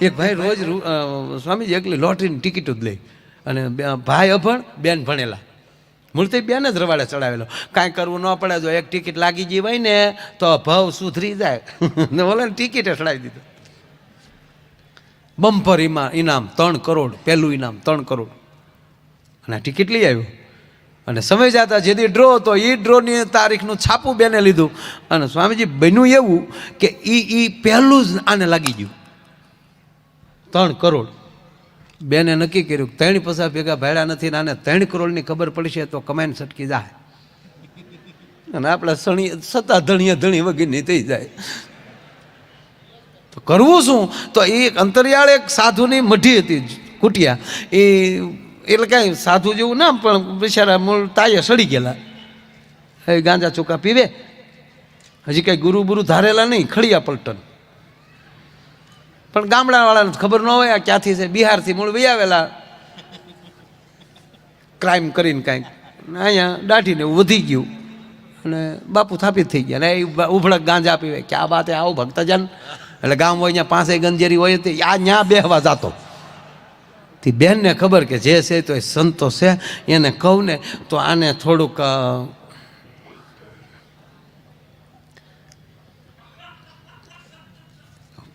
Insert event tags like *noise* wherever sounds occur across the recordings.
એક ભાઈ રોજ સ્વામીજી એકલી લોટરીની ટિકિટ જ લઈ અને ભાઈ અભણ, બેન ભણેલા. મૂર્તિ બેન જ રવાડે ચડાવેલો. કાંઈ કરવું ન પડે, જો એક ટિકિટ લાગી ગઈ હોય ને, તો ભાવ સુધરી જાય. *laughs* ને ઓલાને ટિકિટે ચડાવી દીધું. બમ્પર ઇમા ઇનામ ત્રણ કરોડ, પહેલું ઇનામ ત્રણ કરોડ. અને ટિકિટ લઈ આવ્યો. અને સમય જતા જેથી ડ્રો હતો એ ડ્રોની તારીખનું છાપું બેને લીધું. અને સ્વામીજી બન્યું એવું કે એ એ પહેલું જ આને લાગી ગયું. ત્રણ કરોડ. બેને નક્કી કર્યું ત્રણ પૈસા ભેગા ભાડ્યા નથી ને ત્રણ કરોડની ખબર પડશે તો કમાઈને સટકી જાય. અને આપણા સણી સત્તા ધણીએ ધણી વગરની થઈ જાય. તો કરવું શું? તો એ અંતરિયાળ એક સાધુની મઢી હતી કુટિયા. એ એટલે કાંઈ સાધુ જેવું ના પણ બિચારા મૂળ તાયે સડી ગયેલા. ગાંજા ચોખા પીવે. હજી કાંઈ ગુરુ બુરુ ધારેલા નહીં, ખડિયા પલટન. પણ ગામડાવાળાને ખબર ન હોય ક્યાંથી છે, બિહારથી મૂળ વહી આવેલા. ક્રાઇમ કરીને કાંઈક. અહીંયા દાઢીને વધી ગયું. અને બાપુ સ્થાપિત થઈ ગયા. ને એ ઉભળક ગાંજા પીવે કે આ બાતે આવો ભક્તજન એટલે ગામ હોય અહીંયા પાસે ગંજેરી હોય તે આ ન્યા બેહવા જાતો. તે બેનને ખબર કે જે છે તો એ સંતો છે. એને કહું ને તો આને થોડુંક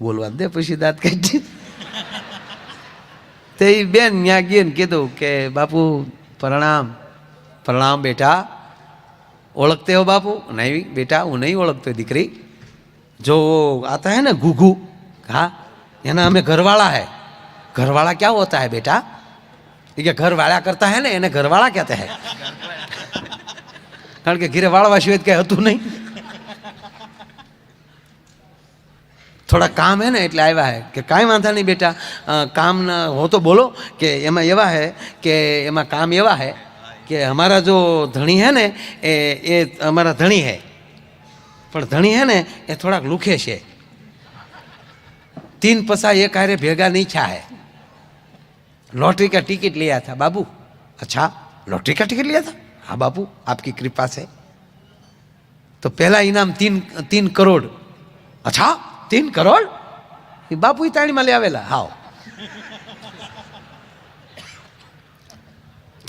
બોલવા દે, પછી દાંત કાઢી તે બેન ત્યાં ગઈ ને કીધું કે, બાપુ, પ્રણામ પ્રણામ બેટા, ઓળખતે હો બાપુ? નહીં બેટા, હું નહીં ઓળખતો દીકરી. જો આતા હે ને ઘુઘુ. હા, એના અમે ઘરવાળા હે. ઘરવાળા ક્યાં હોતા હે બેટા? એ કે ઘરવાળા કરતા હે ને, એને ઘરવાળા કહેતા હે. *laughs* કારણ કે ઘીરે વાળવા સિવાય કંઈ હતું નહીં. થોડા કામ હે ને એટલે આવ્યા હે કે કાંઈ વાંધા નહીં બેટા અ, કામ ના હો તો બોલો કે એમાં એવા હે કે એમાં કામ એવા હે કે અમારા જો ધણી હે ને એ એ અમારા ધણી હે પણ ધણી હે ને એ થોડાક લુખે છે तीन पसा एक हारे भेगा नहीं छा है लॉटरी का टिकट लिया था बाबू अच्छा लॉटरी का टिकट लिया था हाँ बाबू आपकी कृपा से तो पहला इनाम तीन तीन करोड़ अच्छा तीन करोड़ ये बापू ही ताड़ी में ले आवेला हाँ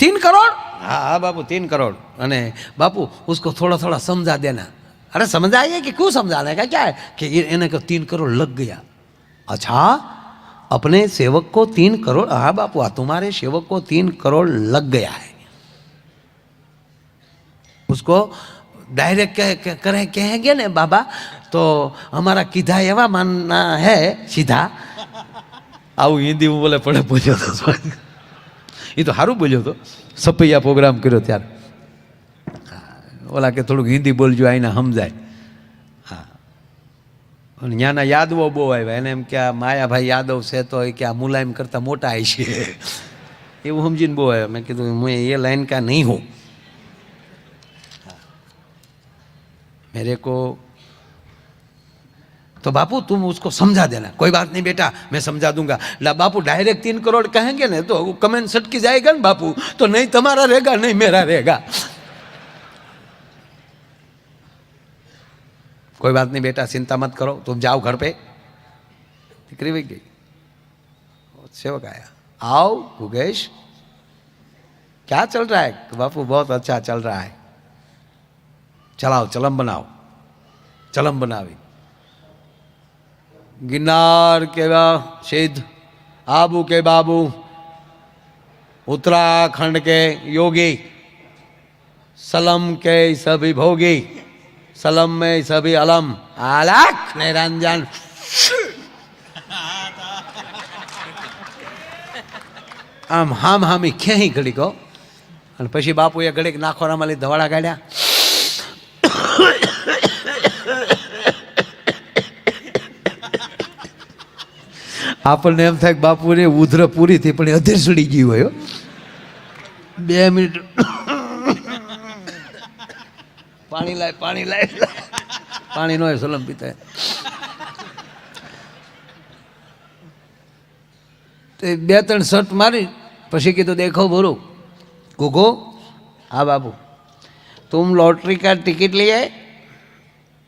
तीन करोड़ हाँ हाँ बाबू तीन करोड़ अने बापू उसको थोड़ा थोड़ा समझा देना अरे समझाइए कि क्यों समझाने का क्या है कि ये इन्हें को तीन करोड़ लग गया अच्छा अपने सेवक को तीन करोड़ हाँ बापू हाँ तुम्हारे सेवक को तीन करोड़ लग गया है उसको डायरेक्ट कह, कह, करें कहेंगे ने बाबा તો અમારા કીધા એવા માનના હે, સીધા. આવું હિન્દી હું બોલે પડે બોલ્યો હતો એ તો સારું બોલ્યો હતો સપૈયા પ્રોગ્રામ કર્યો ત્યારે. ઓલા કે થોડુંક હિન્દી બોલજો, આઈને સમજાય. હા. અને ત્યાંના યાદવો બહુ આવ્યા. એને એમ કે આ માયાભાઈ યાદવ છે તો એ કે આ મુલાયમ કરતાં મોટા આવી છે. એવું સમજીને બહુ આવ્યા. મેં કીધું, હું એ લાઈન કા નહીં હોઉં. મેરે કો तो बापू, तुम उसको समझा देना। कोई बात नहीं बेटा, मैं समझा दूँगा। ला बापू, डायरेक्ट तीन करोड़ कहेंगे ना तो कमेंट सटकी जाएगा ना बापू? तो नहीं तुम्हारा रहेगा, नहीं मेरा रहेगा। कोई बात नहीं बेटा, चिंता मत करो, तुम जाओ घर पे। दिक्री वही गई। सेवक आया। आओ, भुगेश। क्या चल रहा है? बापू, बहुत अच्छा चल रहा है। चलाओ, चलम बनाओ। चलम बनावी। ગિરનાર કેવા સિદ્ધ આબુ કે બાબુ, ઉત્તરાખંડ કે યોગી, સલમ કે સભી ભોગી, સલમ મે સભી અલમ. આલાખ ને આમ હામ હામી ક્યાંય ઘડીક અને પછી બાપુએ ઘડીક નાખોરામાં લઈ ધવાડા કાઢ્યા. આપણને એમ થાય કે બાપુને ઉધર પૂરી થઈ પણ અધેર સડી ગયું હોય બે મિનિટ. પાણી લાય પાણી લાય. પાણી નો સલમ પીતા. તે બે ત્રણ શર્ટ મારી, પછી કીધું દેખો બોરું ઘોઘો હા બાપુ. તું લોટરી કા ટિકિટ લઈ આય.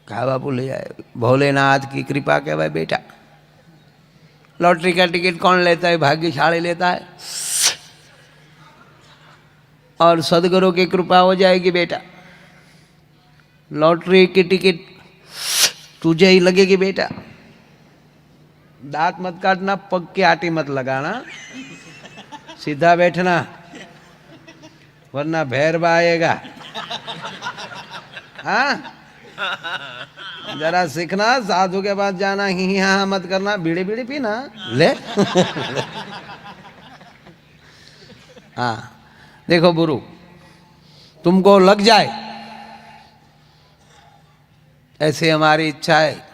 હા બાપુ, લઈ આય. ભોલેનાથ કી કૃપા કહેવાય બેટા. लॉटरी का टिकट कौन लेता है? भाग्यशाली लेता है। और सदगुरु की कृपा हो जाएगी बेटा। लॉटरी की टिकट तुझे ही लगेगी बेटा। दांत मत काटना पग की आटी मत लगाना। सीधा बैठना, वरना भैरवा आएगा। हाँ? जरा सीखना साधु के पास जाना ही ही हाँ हाँ मत करना बीड़ी बीड़ी पीना ले हाँ देखो बुरु तुमको लग जाए ऐसे हमारी इच्छा है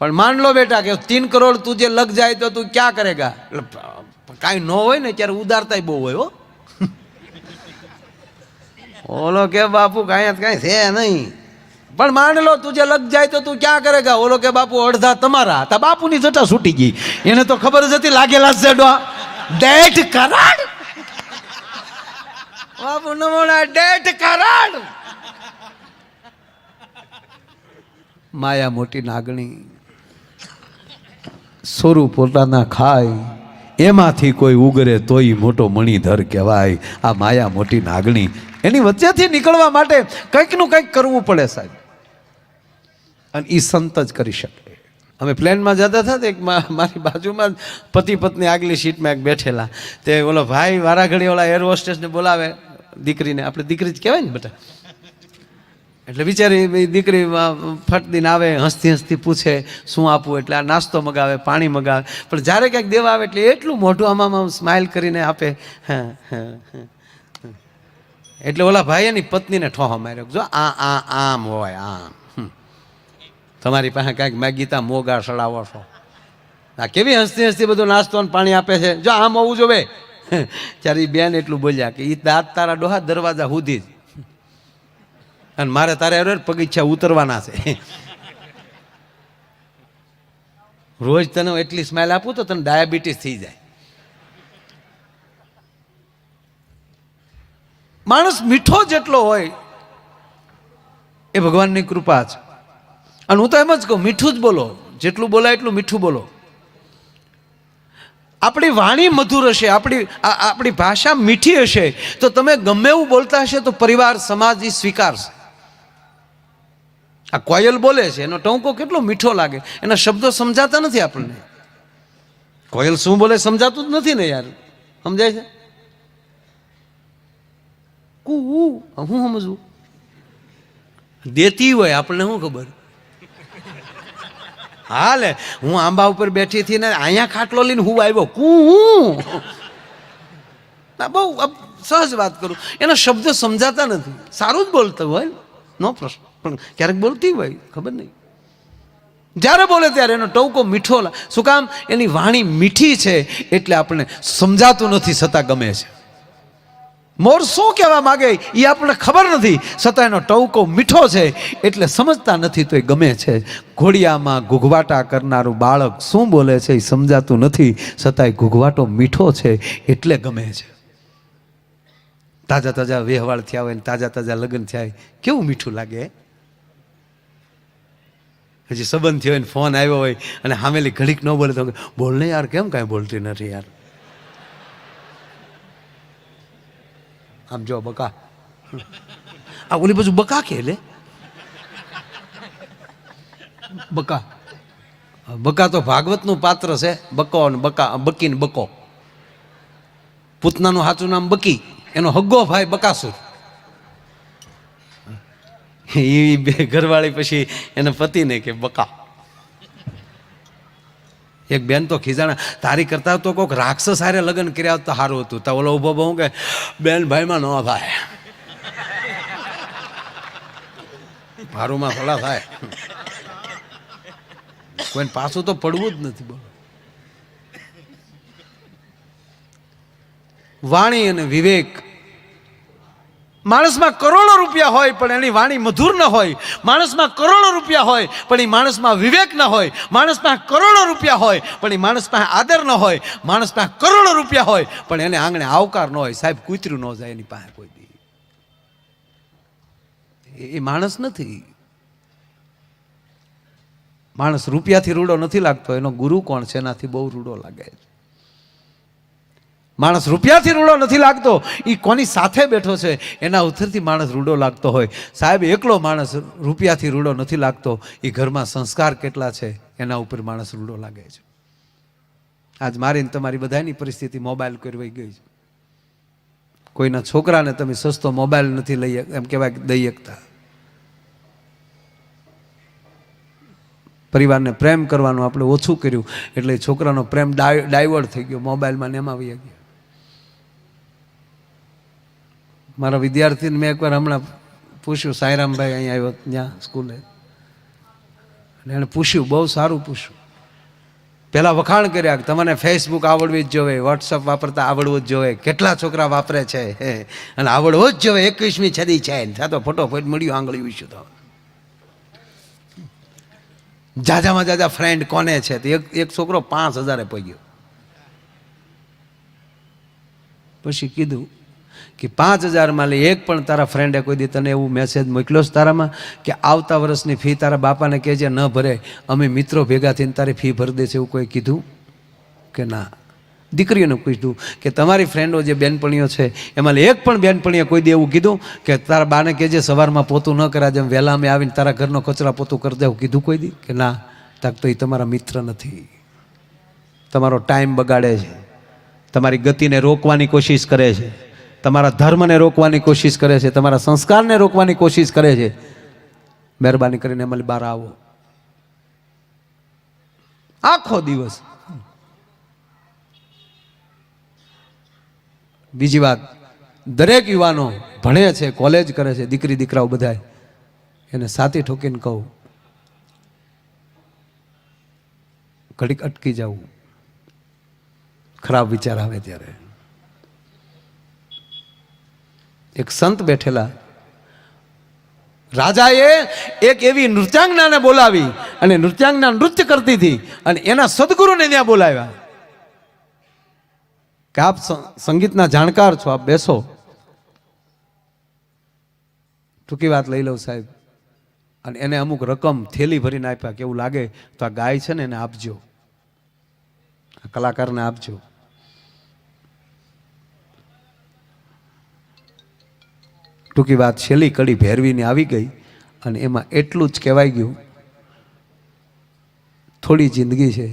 પણ માન લો બેટા કે તીન કરોડ તુજે લગ જાય તો તું ક્યાં કરેગા એટલે કાંઈ ન હોય ને ત્યારે ઉદારતા બહુ હોય હો ઓલો કે બાપુ કાંઈ કાંઈ છે નહીં પણ માન લો તુજે લગ જાય તો તું ક્યાં કરેગા? ઓલો કે, બાપુ, અડધા તમારા હતા. બાપુની જટા છૂટી ગઈ. એને તો ખબર જ હતી, લાગેલા છે ડો ડેટ કરાડ. બાપુ નમોના ડેટ કરાડ. માયા મોટી નાગણી. સોરું પોતાના ખાય. એમાંથી કોઈ ઉગરે તોય મોટો મણિધર કહેવાય. આ માયા મોટી નાગણી. એની વચ્ચેથી નીકળવા માટે કંઈકનું કંઈક કરવું પડે સાહેબ. અને એ સંત જ કરી શકે. અમે પ્લેનમાં જતા હતા એક મારી બાજુમાં જ પતિ પત્ની આગલી સીટમાં એક બેઠેલા. તે ઓલો ભાઈ વારાઘડી ઓલા એર હોસ્ટેસને બોલાવે દીકરીને. આપણે દીકરી જ કહેવાય ને બેટા એટલે બિચારી દીકરી ફટ આવે, હસતી હસતી પૂછે, શું આપવું? એટલે આ નાસ્તો મગાવે, પાણી મગાવે. પણ જ્યારે ક્યાંક દેવા આવે એટલે એટલું મોટું આમાં સ્માઇલ કરીને આપે. એટલે ઓલા ભાઈ એની પત્નીને ઠોહો માર્યો. જો આ આ આમ હોય, આમ. તમારી પાસે કાંઈક મેગીતા મોગા સડાવો છો. આ કેવી હસતી હસતી બધું નાસ્તો પાણી આપે છે? જો આમ હોવું જોવે. ત્યારે એ બેન એટલું બોલ્યા કે એ દાંત તારા ડોહા દરવાજા સુધી જ. અને મારે તારે અરે પગીચ્છા ઉતરવાના છે. રોજ તને એટલી સ્માઇલ આપું તો તને ડાયાબિટીસ થઈ જાય. માણસ મીઠો જેટલો હોય, એ ભગવાનની કૃપા છે. અને હું તો એમ જ કહું, મીઠું જ બોલો. જેટલું બોલાય એટલું મીઠું બોલો. આપણી વાણી મધુર હશે, આપણી આપણી ભાષા મીઠી હશે. તો તમે ગમે એવું બોલતા હશે તો પરિવાર, સમાજ એ સ્વીકારશે. આ કોયલ બોલે છે, એનો ટોંકો કેટલો મીઠો લાગે. એના શબ્દો સમજાતા નથી આપણને. કોયલ શું બોલે સમજાતું જ નથી ને યાર. સમજાય છે? કુ હું સમજવું? દેતી હોય, આપણને શું ખબર? હા લે હું આંબા ઉપર બેઠી હતી ને અહીંયા ખાટલો લઈને હું આવ્યો. કું ના, બહુ સહજ વાત કરું. એના શબ્દો સમજાતા નથી. સારું જ બોલતું હોય. નો પ્રશ્ન. પણ ક્યારેક બોલતી હોય, ખબર નહીં. જ્યારે બોલે ત્યારે એનો ટવકો મીઠો શું કામ? એની વાણી મીઠી છે એટલે આપણે સમજાતું નથી, છતાં ગમે છે. મોર શું કહેવા માગે એ આપણને ખબર નથી. છતાં એનો ટવકો મીઠો છે એટલે સમજતા નથી તો એ ગમે છે. ઘોડિયામાં ઘૂઘવાટા કરનારું બાળક શું બોલે છે એ સમજાતું નથી. છતાંય ઘૂઘવાટો મીઠો છે એટલે ગમે છે. તાજા તાજા વ્યવહાર થયા હોય ને તાજા તાજા લગ્ન થયા હોય, કેવું મીઠું લાગે? હજી સંબંધ થયો હોય ને ફોન આવ્યો હોય અને હામેલી ઘડીક ન બોલે તો બોલ યાર, કેમ કાંઈ બોલતી નથી યાર? આમ જો બકા. આ ઓલી બાજુ બકા કે લે? બકા. બકા તો ભાગવતનું પાત્ર છે બકો અને બકા બકી ને બકો. પૂતનાનું સાચું નામ બકી એનો હગ્ગો ભાઈ બકાસુર. એ બે ઘરવાળી પછી એના પતિને કે બકા. એક બેન તો ખીજાણા, તારી કરતા તો કોઈક રાક્ષસ હારે લગ્ન કર્યા તો સારું હતું. તો ઓલો ઊભો બહુ કે, બેન, ભાઈમાં ન થાય મારુંમાં થોડા થાય. કોઈને પાછું તો પડવું જ નથી બોલો વાણી અને વિવેક માણસમાં કરોડો રૂપિયા હોય પણ એની વાણી મધુર ન હોય. માણસમાં કરોડો રૂપિયા હોય પણ એ માણસમાં વિવેક ન હોય. માણસમાં કરોડો રૂપિયા હોય પણ એ માણસ પાસે આદર ન હોય. માણસ પાસે કરોડો રૂપિયા હોય પણ એને આંગણે આવકાર ન હોય. સાહેબ, કૂતરું ન જાય એની પાસે કોઈ દી. એ માણસ નથી. માણસ રૂપિયાથી રૂડો નથી લાગતો. એનો ગુરુ કોણ છે? એનાથી બહુ રૂડો લાગે છે. માણસ રૂપિયાથી રૂડો નથી લાગતો. એ કોની સાથે બેઠો છે? એના ઉથરથી માણસ રૂડો લાગતો હોય. સાહેબ, એકલો માણસ રૂપિયાથી રૂડો નથી લાગતો. એ ઘરમાં સંસ્કાર કેટલા છે? એના ઉપર માણસ રૂડો લાગે છે. આજ મારીને તમારી બધાની પરિસ્થિતિ મોબાઈલ કરવાઈ ગઈ છે. કોઈના છોકરાને તમે સસ્તો મોબાઈલ નથી લઈ એમ કહેવાય દઈ શકતા પરિવારને પ્રેમ કરવાનું આપણે ઓછું કર્યું. એટલે છોકરાનો પ્રેમ ડાય, ડાયવર્ટ થઈ ગયો. મોબાઈલમાં ને એમાં આવી ગયા. મારા વિદ્યાર્થીને મેં એકવાર હમણાં પૂછ્યું સાંઈરામભાઈ અહીંયા આવ્યો ત્યાં સ્કૂલે? અને એણે પૂછ્યું, બહુ સારું પૂછ્યું. પહેલાં વખાણ કર્યા કે, તમને ફેસબુક આવડવી જ જોવે વોટ્સઅપ વાપરતા આવડવું જ જોવે, કેટલા છોકરા વાપરે છે? *laughs* અને આવડવો જ જોવે, એકવીસમી છદી છે. તો ફટોફટ મળ્યું આંગળી વિશું તો. જાજામાં જાજા ફ્રેન્ડ કોને છે? તો એક એક છોકરો પાંચ હજારે પગ્યો. પછી કીધું કે પાંચ હજારમાં લે, એક પણ તારા ફ્રેન્ડે કોઈ દી તને એવું મેસેજ મોકલ્યો છે તારામાં કે આવતા વર્ષની ફી તારા બાપાને કહેજે, ન ભરે, અમે મિત્રો ભેગા થઈને તારી ફી ભરી દે છે એવું કોઈ કીધું? કે ના. દીકરીઓને પૂછ્યું કે તમારી ફ્રેન્ડો જે બેનપણીઓ છે, એમાં એક પણ બેનપણીએ કોઈ દે એવું કીધું? કે તારા બાને કહેજે, સવારમાં પોતું ન કરા જેમ વહેલા અમે આવીને તારા ઘરનો કચરા પોતું કરી દે, એવું કીધું કોઈ દી? કે ના. તાક તો એ તમારા મિત્ર નથી. તમારો ટાઈમ બગાડે છે. તમારી ગતિને રોકવાની કોશિશ કરે છે. તમારા ધર્મને રોકવાની કોશિશ કરે છે, તમારા સંસ્કારને રોકવાની કોશિશ કરે છે. મહેરબાની કરીને મને બહાર આવો. આખો દિવસ. બીજી વાત, દરેક યુવાનો ભણે છે, કોલેજ કરે છે, દીકરી, દીકરાઓ બધાય. એને સાથી ઠોકીને કહું, ઘડીક અટકી જવું ખરાબ વિચાર આવે ત્યારે. એક સંત બેઠેલા. રાજાએ એક એવી નૃત્યાંગનાને બોલાવી અને નૃત્યાંગના નૃત્ય કરતી હતી અને એના સદગુરુને ત્યાં બોલાવ્યા. કે આપ સંગીતના જાણકાર છો, આપ બેસો. ટૂંકી વાત લઈ લઉં સાહેબ. અને એને અમુક રકમ થેલી ભરીને આપ્યા કેવું લાગે તો આ ગાય છે ને એને આપજો. આ કલાકારને આપજો. ટૂંકી વાત છેલ્લી કડી ભેરવીને આવી ગઈ અને એમાં એટલું જ કહેવાય ગયું, થોડી જિંદગી છે.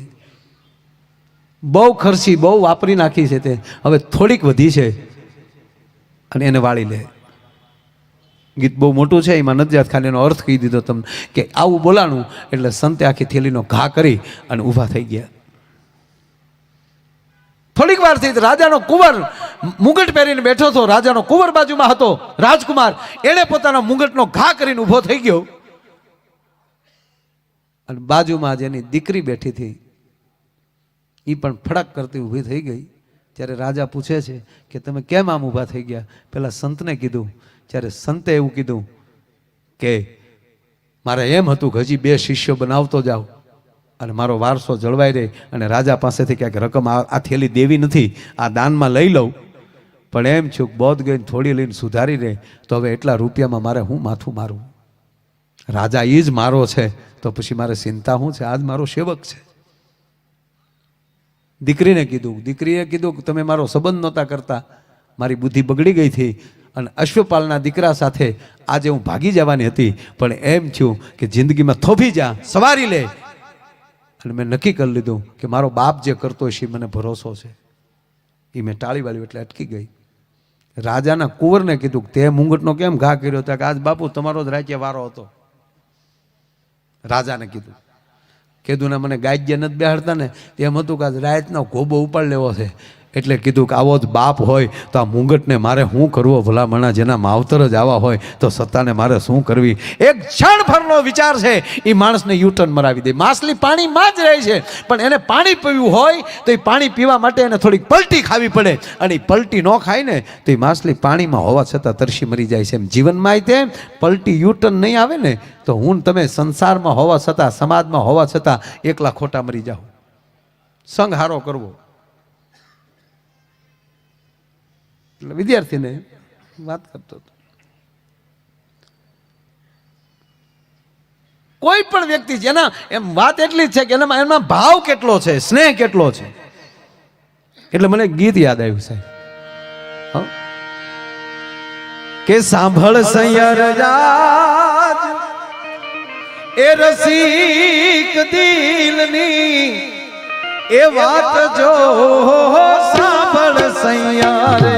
બહુ ખર્ચી, બહુ વાપરી નાખી છે તે. હવે થોડીક વધી છે અને એને વાળી લે. ગીત બહુ મોટું છે, એમાં નજાત ખાન એનો અર્થ કહી દીધો તમને કે આવું બોલાણું એટલે સંતે આખી થેલીનો ઘા કરી અને ઊભા થઈ ગયા. થોડીક વાર થઈ રાજાનો કુંવર મુગટ પહેરીને બેઠો હતો, રાજાનો કુંવર બાજુમાં હતો, રાજકુમાર. એણે પોતાના મુગટનો ઘા કરીને ઊભો થઈ ગયો. અને બાજુમાં જેની દીકરી બેઠી હતી. એ પણ ફડક કરતી ઊભી થઈ ગઈ. ત્યારે રાજા પૂછે છે કે તમે કેમ આમ ઊભા થઈ ગયા? પેલા સંતને કીધું. ત્યારે સંતે એવું કીધું કે મારે એમ હતું કે હજી બે શિષ્યો બનાવતો જાઓ. અને મારો વારસો જળવાઈ રહે. અને રાજા પાસેથી ક્યાંક રકમ આ થેલી દેવી નથી. આ દાનમાં લઈ લઉં. પણ એમ છું બોધ ગઈને થોડી લઈને સુધારી રહે તો હવે એટલા રૂપિયામાં મારે હું માથું મારું? રાજા એ જ મારો છે, તો પછી મારે ચિંતા શું છે? આજ મારો સેવક છે. દીકરીને કીધું, દીકરીએ કીધું કે તમે મારો સંબંધ નહોતા કરતા. મારી બુદ્ધિ બગડી ગઈ હતી અને અશ્વપાલના દીકરા સાથે આજે હું ભાગી જવાની હતી. પણ એમ થયું કે જિંદગીમાં થોભી જા, સવારી લે. અને મેં નક્કી કરી લીધું કે મારો બાપ જે કરતો છે એ મને ભરોસો છે. એ મેં ટાળી વાળ્યું એટલે અટકી ગઈ. રાજાના કુંવરને કીધું તે મુંગટનો કેમ ઘા કર્યો? હતો કે આજ બાપુ તમારો જ રાજ્ય વારો હતો. રાજાને કીધું કીધું ને મને ગાજ્ય નથી બેહાડતા ને? એમ હતું કે આજ રાતનો ગોબો ઉપાડ લેવો છે. એટલે કીધું કે આવો જ બાપ હોય તો આ મુંગટને મારે શું કરવો? ભલામણા જેના માવતર જ આવા હોય તો સત્તાને મારે શું કરવી? એક ક્ષણભરનો વિચાર છે એ માણસને યુટર્ન મરાવી દે. માછલી પાણીમાં જ રહે છે, પણ એને પાણી પીવું હોય તો એ પાણી પીવા માટે એને થોડીક પલટી ખાવી પડે. અને એ પલટી ન ખાય ને તો એ માછલી પાણીમાં હોવા છતાં તરસી મરી જાય છે. એમ જીવનમાં તેમ પલટી યુટર્ન નહીં આવે ને તો હું તમે સંસારમાં હોવા છતાં, સમાજમાં હોવા છતાં એકલા ખોટા મરી જાઓ. સંઘ હારો કરવો. એટલે વિદ્યાર્થીને વાત કરતો હતો. કોઈ પણ વ્યક્તિ જેના એમ વાત એટલી જ છે કે એનામાં એમાં ભાવ કેટલો છે સ્નેહ કેટલો છે? એટલે મને ગીત યાદ આવ્યું સાહેબ. કે સાંભળ સૈયર રાજ એ રસિક દિલની એ વાત જો સાંભળ સૈયાર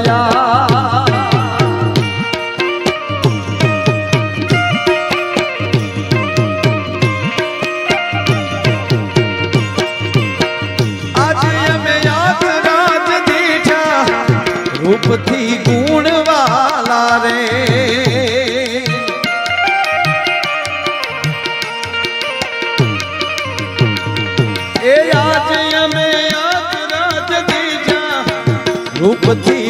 રૂપથી દીઠા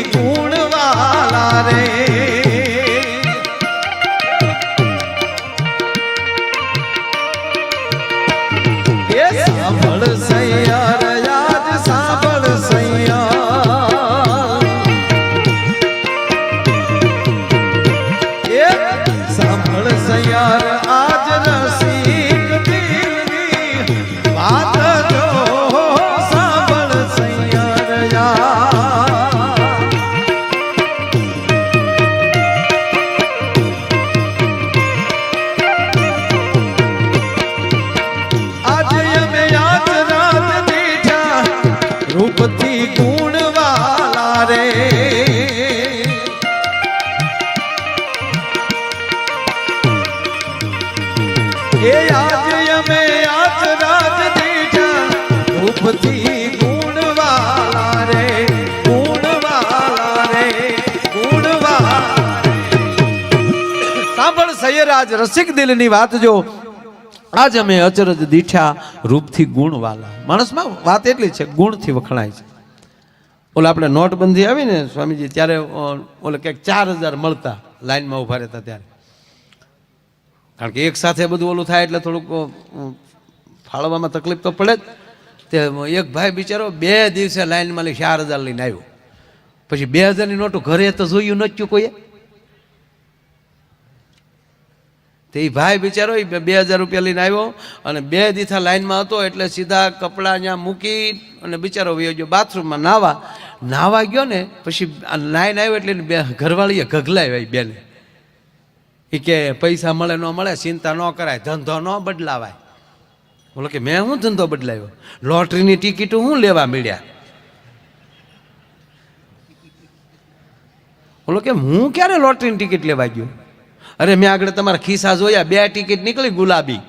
સૈયરાજ, રસિક દિલની વાત જો. આજ અમે અચરજ દીઠા રૂપથી ગુણવાલા. માણસમાં વાત એટલી છે, ગુણથી વખણાય છે. ઓલા આપણે નોટબંધી આવી ને, સ્વામીજી, ત્યારે ઓલે કંઈક ચાર હજાર મળતા, લાઈનમાં ઊભા રહેતા ત્યારે. કારણ કે એક સાથે બધું ઓલું થાય એટલે થોડુંક ફાળવામાં તકલીફ તો પડે જ. તે એક ભાઈ બિચારો બે દિવસે લાઈનમાં લઈ ચાર હજાર લઈને આવ્યો. પછી બે હજારની નોટો ઘરે તો જોયું નચ્યું કોઈએ. તે ભાઈ બિચારો બે હજાર રૂપિયા લઈને આવ્યો અને બે દીથા લાઈનમાં હતો એટલે સીધા કપડાં ત્યાં મૂકી અને બિચારો વયો ગયો. બાથરૂમમાં નાવા નાવા ગયો ને, પછી લાઈન આવ્યો એટલે બે ઘરવાળીએ ગગલાવી બેને. એ કે પૈસા મળે ન મળે, ચિંતા ન કરાય, ધંધો ન બદલાવાય. બોલો કે મેં શું ધંધો બદલાવ્યો લોટરીની ટિકિટ હું લેવા મળ્યા? બોલો કે હું ક્યારે લોટરીની ટિકિટ લેવા ગયો? અરે મેં આગળ તમારા ખિસ્સા જોયા, બે ટિકિટ નીકળી ગુલાબી.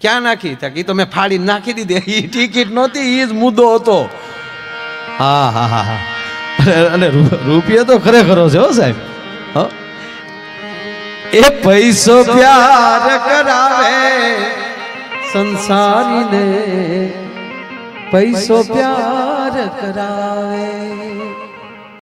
ક્યાં નાખી? તક એ તો મેં ફાડી નાખી દીધી. એ ટિકિટ નહોતી એ જ મુદ્દો હતો. હા હા હા હા. અને રૂપિયો તો ખરેખરો છે હો સાહેબ. હો? એ પૈસો પ્યાર કરાવે. સંસારીને પૈસો પ્યાર કરાવે.